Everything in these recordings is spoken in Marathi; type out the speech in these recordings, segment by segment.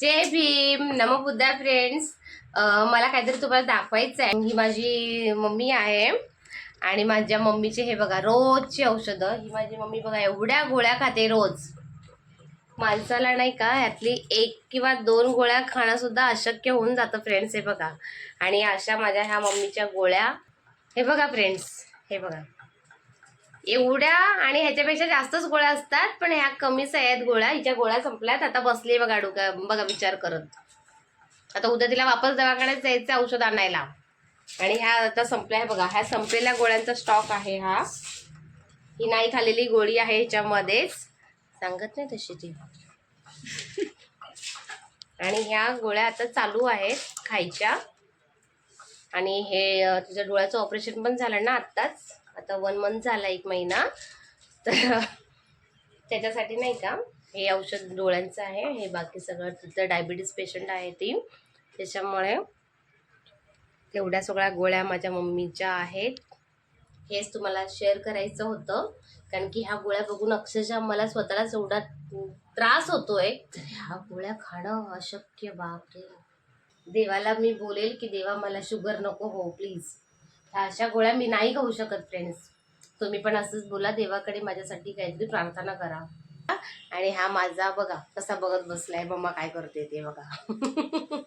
जय भीम. नमो बुद्धा फ्रेंड्स मला काहीतरी तुम्हाला दाखवायचं आहे ही माझी मम्मी आहे आणि माझ्या मम्मीचे हे बघा रोजची औषधं. ही माझी मम्मी बघा एवढ्या गोळ्या खाते रोज. माणसाला नाही का यातली एक किंवा दोन गोळ्या खाणंसुद्धा अशक्य होऊन जातं फ्रेंड्स हे बघा. आणि अशा माझ्या ह्या मम्मीच्या गोळ्या. हे बघा फ्रेंड्स हे बघा. एवढ्या आणि ह्याच्यापेक्षा जास्तच गोळ्या असतात पण ह्या कमीच आहेत गोळ्या. हिच्या गोळ्या संपल्यात. आता बसली बघा डोक्या बघा विचार करत. आता उद्या तिला वापस दवाखान्यात जायचं औषध आणायला. आणि ह्या आता संपल्या आहे बघा ह्या संपलेल्या गोळ्यांचा स्टॉक आहे हा. ही नाही खालेली गोळी आहे ह्याच्यामध्येच सांगत नाही तशी ती. आणि ह्या गोळ्या आता चालू आहेत खायच्या. आणि हे तुझ्या तिच्या डोळ्याचं ऑपरेशन पण झालं ना आत्ताच. आता वन मंथ झाला एक महिना. तर त्याच्यासाठी नाही का हे औषध डोळ्यांचं आहे हे बाकी सगळं तिथं डायबिटीज पेशंट आहे ती. त्याच्यामुळे एवढ्या सगळ्या गोळ्या माझ्या मम्मीच्या आहेत. हेच तुम्हाला शेअर करायचं होतं. कारण की ह्या गोळ्या बघून अक्षरशः मला स्वतःलाच एवढा त्रास होतोय. ह्या गोळ्या खाणं अशक्य बापरे. देवाला मी बोलेल की देवा मला शुगर नको हो प्लीज ह्या अशा गोळ्या मी नाही खाऊ शकत फ्रेंड्स तुम्ही पण असंच बोला देवाकडे माझ्यासाठी काहीतरी प्रार्थना करा. आणि हा माझा बघा कसा बघत बसलाय मम्मा काय करते ते बघा.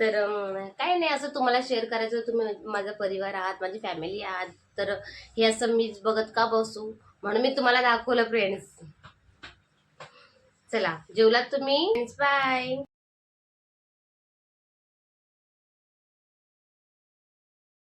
तर काय नाही असं तुम्हाला शेअर करायचं तुम्ही माझा परिवार आहात माझी फॅमिली आहात तर हे असं मीच बघत का बसू? म्हणून मी तुम्हाला दाखवलं फ्रेंड्स चला जेवलात तुम्ही? बाय